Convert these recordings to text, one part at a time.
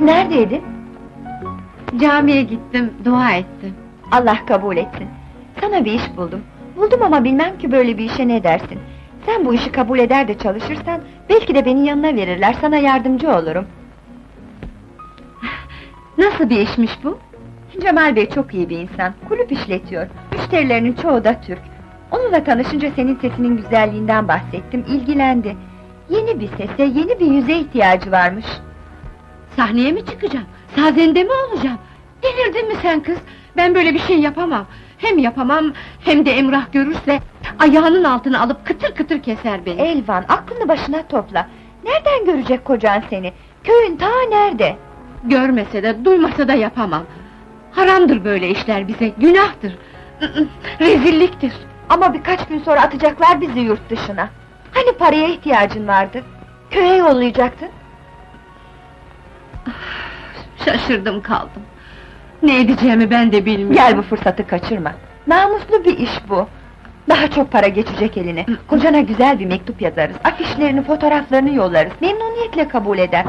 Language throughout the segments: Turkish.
Neredeydin? Camiye gittim, dua ettim. Allah kabul etsin. Sana bir iş buldum. Buldum ama bilmem ki böyle bir işe ne dersin. Sen bu işi kabul eder de çalışırsan... ...belki de beni yanına verirler, sana yardımcı olurum. Nasıl bir işmiş bu? Cemal Bey çok iyi bir insan, kulüp işletiyor. Müşterilerinin çoğu da Türk. Onunla tanışınca senin sesinin güzelliğinden bahsettim, ilgilendi. Yeni bir sese, yeni bir yüze ihtiyacı varmış. Sahneye mi çıkacağım? Sazende mi olacağım? Delirdin mi sen kız? Ben böyle bir şey yapamam. Hem yapamam, hem de Emrah görürse... ...ayağının altına alıp kıtır kıtır keser beni. Elvan, aklını başına topla. Nereden görecek kocan seni? Köyün ta nerede? Görmese de, duymasa da yapamam. Haramdır böyle işler bize, günahtır. Rezilliktir. Ama birkaç gün sonra atacaklar bizi yurt dışına. Hani paraya ihtiyacın vardı? Köye yollayacaktın. Şaşırdım kaldım. Ne edeceğimi ben de bilmiyorum. Gel bu fırsatı kaçırma. Namuslu bir iş bu. Daha çok para geçecek eline. Kocana güzel bir mektup yazarız. Afişlerini, fotoğraflarını yollarız. Memnuniyetle kabul eder.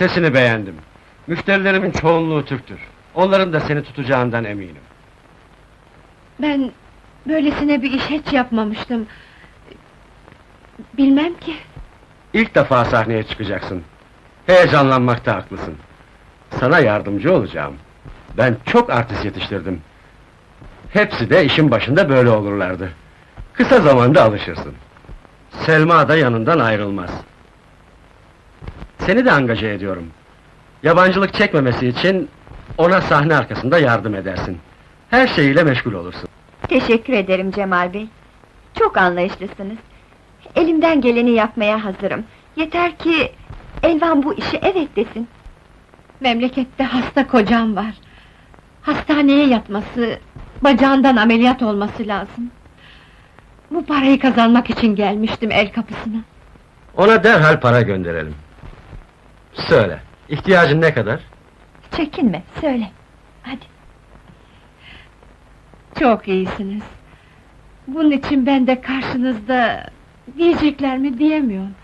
Sesini beğendim. Müşterilerimin çoğunluğu Türktür. Onların da seni tutacağından eminim. Ben böylesine bir iş hiç yapmamıştım. Bilmem ki. İlk defa sahneye çıkacaksın. Heyecanlanmakta haklısın. Sana yardımcı olacağım. Ben çok artist yetiştirdim. Hepsi de işin başında böyle olurlardı. Kısa zamanda alışırsın. Selma da yanından ayrılmaz. Seni de angaje ediyorum. Yabancılık çekmemesi için ona sahne arkasında yardım edersin. Her şeyiyle meşgul olursun. Teşekkür ederim Cemal Bey. Çok anlayışlısınız. Elimden geleni yapmaya hazırım. Yeter ki... Elvan bu işi evet desin. Memlekette hasta kocam var. Hastaneye yatması, bacağından ameliyat olması lazım. Bu parayı kazanmak için gelmiştim el kapısına. Ona derhal para gönderelim. Söyle, ihtiyacın ne kadar? Çekinme, söyle. Hadi. Çok iyisiniz. Bunun için ben de karşınızda diyeceklerimi diyemiyorum.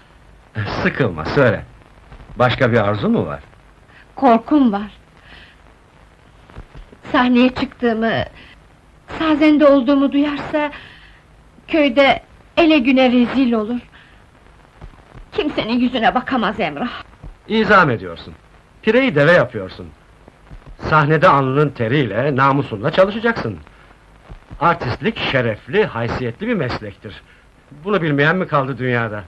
Sıkılma, söyle. Başka bir arzu mu var? Korkum var. Sahneye çıktığımı, sazende olduğumu duyarsa... ...köyde ele güne rezil olur. Kimsenin yüzüne bakamaz Emrah. İzam ediyorsun. Pireyi deve yapıyorsun. Sahnede alnının teriyle, namusunla çalışacaksın. Artistlik şerefli, haysiyetli bir meslektir. Bunu bilmeyen mi kaldı dünyada?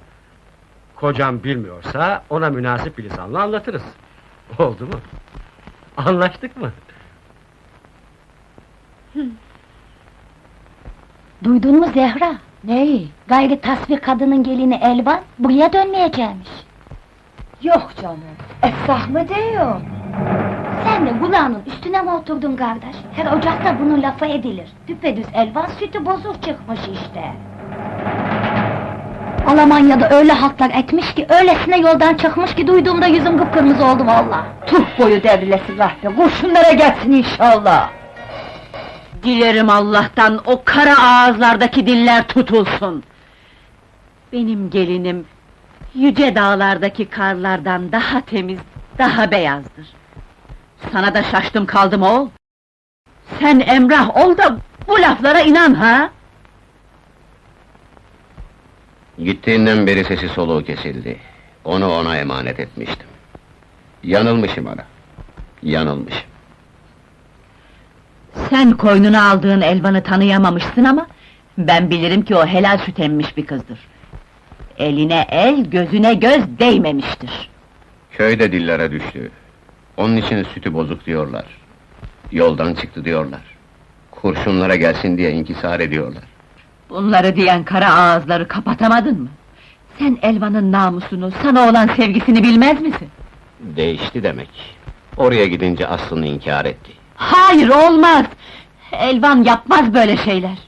Kocam bilmiyorsa, ona münasip bir lisanla anlatırız. Oldu mu? Anlaştık mı? Duydun mu Zehra? Neyi? Gayri tasvir kadının gelini Elvan buraya dönmeyeceğimiş. Yok canım, esah mı diyor? Sen de kulağının üstüne mi oturdun kardeş? Her ocakta bunun lafı edilir. Düpedüz Elvan sütü bozuk çıkmış işte. Almanya'da öyle halklar etmiş ki, öylesine yoldan çıkmış ki duyduğumda yüzüm kıpkırmızı oldu valla. Tuh boyu devrilesi kahpe, kurşunlara gelsin inşallah! Dilerim Allah'tan o kara ağızlardaki diller tutulsun. Benim gelinim yüce dağlardaki karlardan daha temiz, daha beyazdır. Sana da şaştım kaldım oğul. Sen Emrah ol da bu laflara inan ha? Gittiğinden beri sesi soluğu kesildi. Onu ona emanet etmiştim. Yanılmışım ana. Yanılmışım. Sen koynuna aldığın Elvan'ı tanıyamamışsın ama... ...ben bilirim ki o helal süt emmiş bir kızdır. Eline el, gözüne göz değmemiştir. Köyde dillere düştü. Onun için sütü bozuk diyorlar. Yoldan çıktı diyorlar. Kurşunlara gelsin diye inkisar ediyorlar. Bunları diyen kara ağızları kapatamadın mı? Sen Elvan'ın namusunu, sana olan sevgisini bilmez misin? Değişti demek. Oraya gidince aslını inkar etti. Hayır, olmaz! Elvan yapmaz böyle şeyler!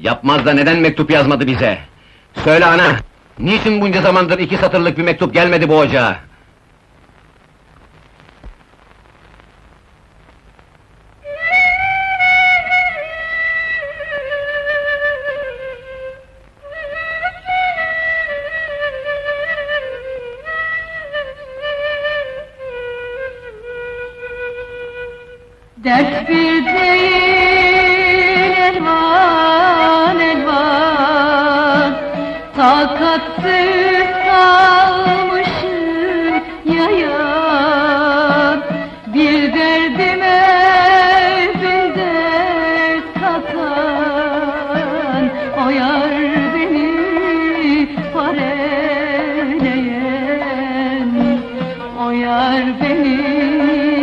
Yapmaz da neden mektup yazmadı bize? Söyle ana! Niçin bunca zamandır iki satırlık bir mektup gelmedi bu ocağa? Dert bir değil elmas Takatsız kalmışım yayan Bir derdime bin dert katan beni pareleyen O beni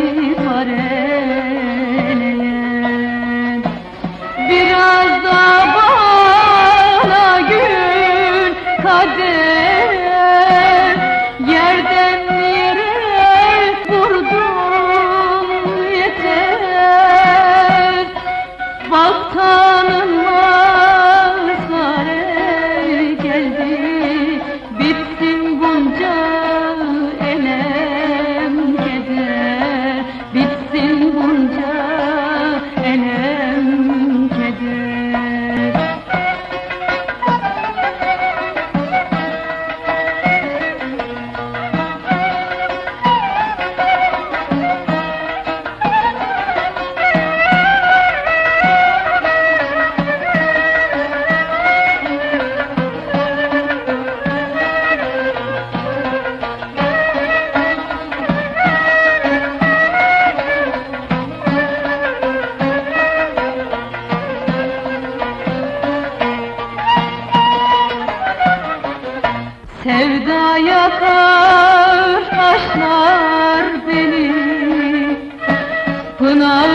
Юна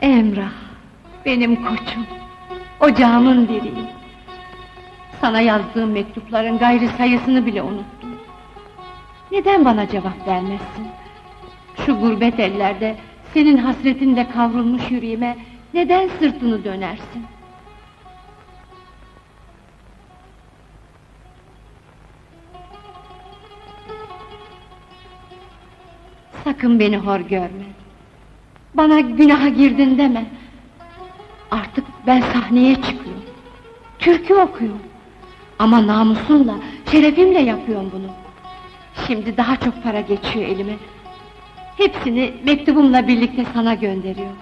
Emrah, benim koçum, ocağımın direği. Sana yazdığım mektupların gayri sayısını bile unuttum. Neden bana cevap vermezsin? Şu gurbet ellerde, senin hasretinde kavrulmuş yüreğime neden sırtını dönersin? Sakın beni hor görme. Bana günaha girdin deme. Artık ben sahneye çıkıyorum. Türkü okuyorum. Ama namusumla, şerefimle yapıyorum bunu. Şimdi daha çok para geçiyor elime. Hepsini mektubumla birlikte sana gönderiyorum.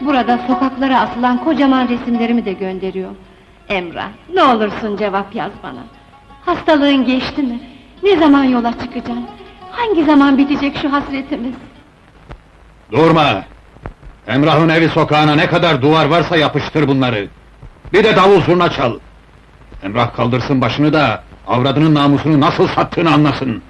Burada sokaklara asılan kocaman resimlerimi de gönderiyorum. Emrah, ne olursun cevap yaz bana. Hastalığın geçti mi? Ne zaman yola çıkacaksın? Hangi zaman bitecek şu hasretimiz? Durma! Emrah'ın evi sokağına ne kadar duvar varsa yapıştır bunları. Bir de davul zurna çal. Emrah kaldırsın başını da avradının namusunu nasıl sattığını anlasın.